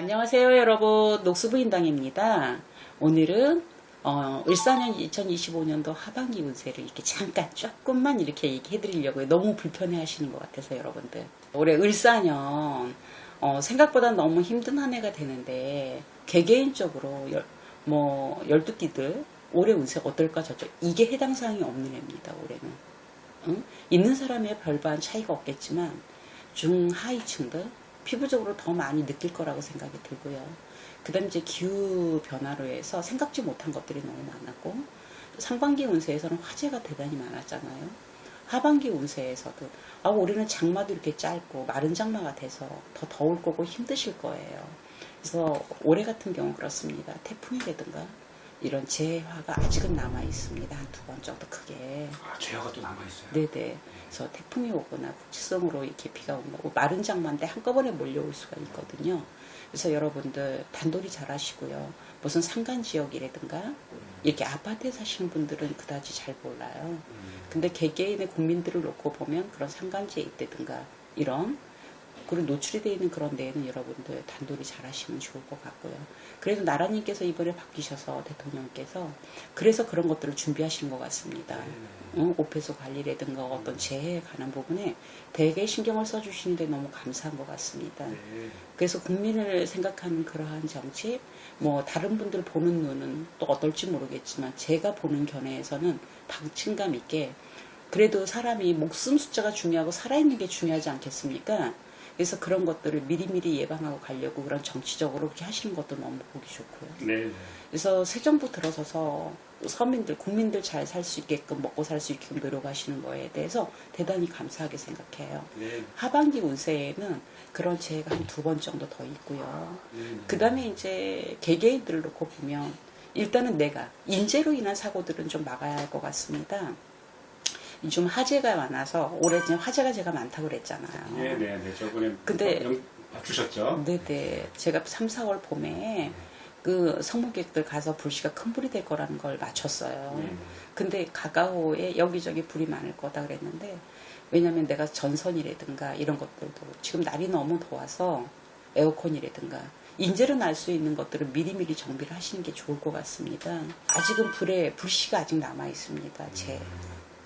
안녕하세요 여러분 녹수부인당입니다. 오늘은 어, 을사년 2025년도 하반기 운세를 이렇게 잠깐 조금만 이렇게 얘기해 드리려고요. 너무 불편해 하시는 것 같아서 여러분들. 올해 을사년 어, 생각보다 너무 힘든 한 해가 되는데 개개인적으로 열, 뭐 열두띠들 올해 운세 어떨까 저쪽 이게 해당 사항이 없는 해입니다. 올해는. 응? 있는 사람의 별반 차이가 없겠지만 중하위층들 피부적으로 더 많이 느낄 거라고 생각이 들고요. 그 다음 이제 기후 변화로 해서 생각지 못한 것들이 너무 많았고 상반기 운세에서는 화재가 대단히 많았잖아요. 하반기 운세에서도 아 올해는 장마도 이렇게 짧고 마른 장마가 돼서 더 더울 거고 힘드실 거예요. 그래서 올해 같은 경우 그렇습니다. 태풍이라든가 이런 재해화가 아직은 남아 있습니다. 한 두 번 정도 크게. 아, 죄화가 또 남아 있어요. 네네. 그래서 태풍이 오거나 국지성으로 이렇게 비가 온다고 마른 장마인데 한꺼번에 몰려올 수가 있거든요. 그래서 여러분들 단돌이 잘 하시고요. 무슨 산간 지역이라든가 이렇게 아파트에 사시는 분들은 그다지 잘 몰라요. 음, 근데 개개인의 국민들을 놓고 보면 그런 산간지에 있다든가 이런 그리고 노출이 되어 있는 그런 데에는 여러분들 단돌이 잘 하시면 좋을 것 같고요. 그래도 나라님께서 이번에 바뀌셔서 대통령께서 그래서 그런 것들을 준비하시는 것 같습니다. 응? 오폐소 관리라든가 어떤 재해에 관한 부분에 되게 신경을 써주시는데 너무 감사한 것 같습니다. 네. 그래서 국민을 생각하는 그러한 정책, 뭐 다른 분들 보는 눈은 또 어떨지 모르겠지만 제가 보는 견해에서는 방침감 있게 그래도 사람이 목숨 숫자가 중요하고 살아있는 게 중요하지 않겠습니까? 그래서 그런 것들을 미리미리 예방하고 가려고 그런 정치적으로 그렇게 하시는 것도 너무 보기 좋고요. 네. 네. 그래서 새 정부 들어서서 서민들, 국민들 잘 살 수 있게끔 먹고 살 수 있게끔 노력하시는 거에 대해서 대단히 감사하게 생각해요. 네. 하반기 운세에는 그런 재해가 한 두 번 정도 더 있고요. 네. 그 다음에 이제 개개인들을 놓고 보면 일단은 내가 인재로 인한 사고들은 좀 막아야 할 것 같습니다. 좀 화재가 많아서 올해 지금 화재가 제가 많다고 그랬잖아요. 네, 네, 네. 저번에 근데- 영- 맞추셨죠? 네네. 제가 3, 4월 봄에 그 성모객들 가서 불씨가 큰 불이 될 거라는 걸 맞췄어요. 네. 근데 가까워에 여기저기 불이 많을 거다 그랬는데 왜냐면 내가 전선이라든가 이런 것들도 지금 날이 너무 더워서 에어컨이라든가 인재로 날 수 있는 것들을 미리미리 정비를 하시는 게 좋을 것 같습니다. 아직은 불에 불씨가 아직 남아 있습니다. 제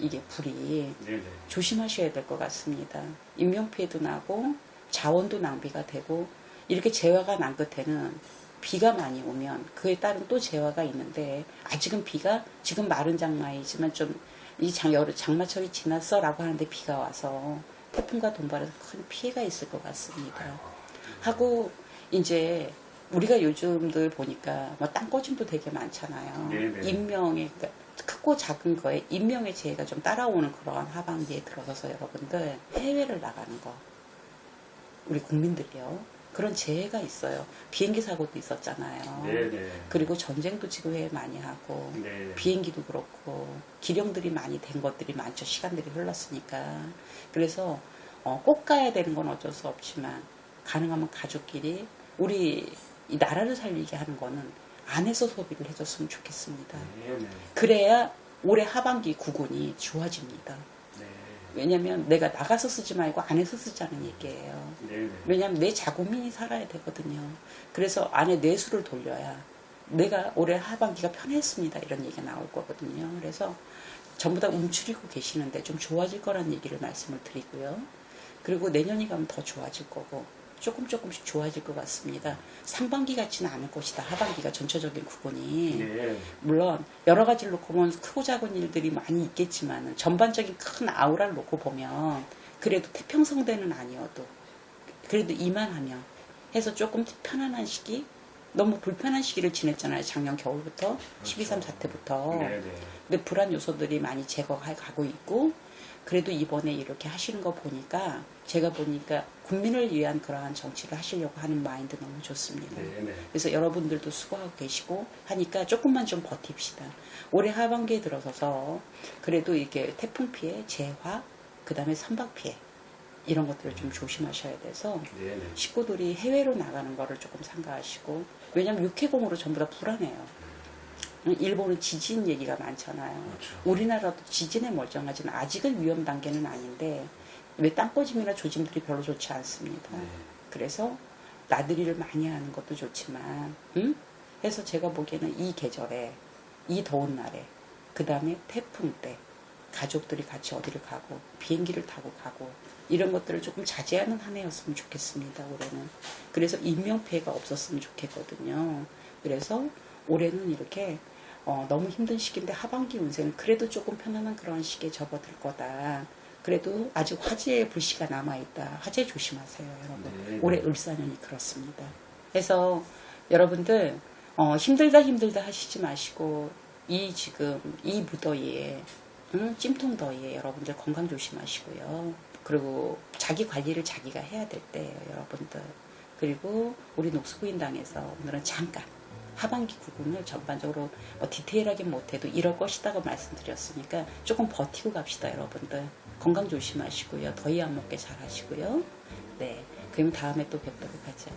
이게 불이 네, 네. 조심하셔야 될 것 같습니다. 인명 피해도 나고 자원도 낭비가 되고 이렇게 재화가 난 끝에는 비가 많이 오면 그에 따른 또 재화가 있는데 아직은 비가 지금 마른 장마이지만 좀 이 장, 여름, 장마철이 지났어라고 하는데 비가 와서 태풍과 동반해서 큰 피해가 있을 것 같습니다. 하고 이제 우리가 요즘들 보니까 뭐 땅거짐도 되게 많잖아요. 네네. 인명의 그러니까 크고 작은 거에 인명의 재해가 좀 따라오는 그러한 하반기에 들어서서 여러분들 해외를 나가는 거 우리 국민들이요 그런 재해가 있어요. 비행기 사고도 있었잖아요. 네, 네. 그리고 전쟁도 지금 해 많이 하고 네. 비행기도 그렇고 기령들이 많이 된 것들이 많죠. 시간들이 흘렀으니까. 그래서 어, 꼭 가야 되는 건 어쩔 수 없지만 가능하면 가족끼리 우리 이 나라를 살리게 하는 거는 안에서 소비를 해줬으면 좋겠습니다. 네, 네. 그래야 올해 하반기 구군이 좋아집니다. 네. 왜냐면 내가 나가서 쓰지 말고 안에서 쓰자는 얘기예요. 네, 네. 왜냐하면 내 자국민이 살아야 되거든요. 그래서 안에 뇌수를 돌려야 내가 올해 하반기가 편했습니다. 이런 얘기가 나올 거거든요. 그래서 전부 다 움츠리고 계시는데 좀 좋아질 거란 얘기를 말씀을 드리고요. 그리고 내년이 가면 더 좋아질 거고 조금 조금씩 좋아질 것 같습니다. 상반기 같지는 않을 것이다. 하반기가 전체적인 구분이. 네. 물론 여러 가지를 놓고 보면 크고 작은 일들이 많이 있겠지만 전반적인 큰 아우라를 놓고 보면 그래도 태평성대는 아니어도 그래도 이만하면 해서 조금 편안한 시기 너무 불편한 시기를 지냈잖아요 작년 겨울부터 12.3 사태부터 네, 네. 근데 불안 요소들이 많이 제거해 가고 있고 그래도 이번에 이렇게 하시는 거 보니까 제가 보니까 국민을 위한 그러한 정치를 하시려고 하는 마인드 너무 좋습니다. 네, 네. 그래서 여러분들도 수고하고 계시고 하니까 조금만 좀 버팁시다. 올해 하반기에 들어서서 그래도 이게 태풍 피해, 재화, 그 다음에 선박 피해 이런 것들을 좀 조심하셔야 돼서 네, 네. 식구들이 해외로 나가는 거를 조금 삼가하시고 왜냐면 육해공으로 전부 다 불안해요. 일본은 지진 얘기가 많잖아요. 그렇죠. 우리나라도 지진에 멀쩡하지는 아직은 위험 단계는 아닌데 왜 땅거짐이나 조짐들이 별로 좋지 않습니다. 네. 그래서 나들이를 많이 하는 것도 좋지만, 응? 해서 제가 보기에는 이 계절에, 이 더운 날에, 그 다음에 태풍 때, 가족들이 같이 어디를 가고, 비행기를 타고 가고, 이런 것들을 조금 자제하는 한 해였으면 좋겠습니다, 올해는. 그래서 인명피해가 없었으면 좋겠거든요. 그래서 올해는 이렇게 어, 너무 힘든 시기인데 하반기 운세는 그래도 조금 편안한 그런 시기에 접어들 거다. 그래도 아직 화재의 불씨가 남아있다. 화재 조심하세요, 여러분. 네. 올해 을사년이 그렇습니다. 그래서 여러분들 어, 힘들다 힘들다 하시지 마시고 이 지금 이 무더위에 응? 찜통 더위에 여러분들 건강 조심하시고요. 그리고 자기 관리를 자기가 해야 될 때예요, 여러분들. 그리고 우리 녹수부인당에서 오늘은 잠깐 하반기 구분을 전반적으로 뭐 디테일하게 못해도 이럴 것이다고 말씀드렸으니까 조금 버티고 갑시다, 여러분들. 건강 조심하시고요. 더위 안 먹게 잘 하시고요. 네. 그럼 다음에 또 뵙도록 하죠.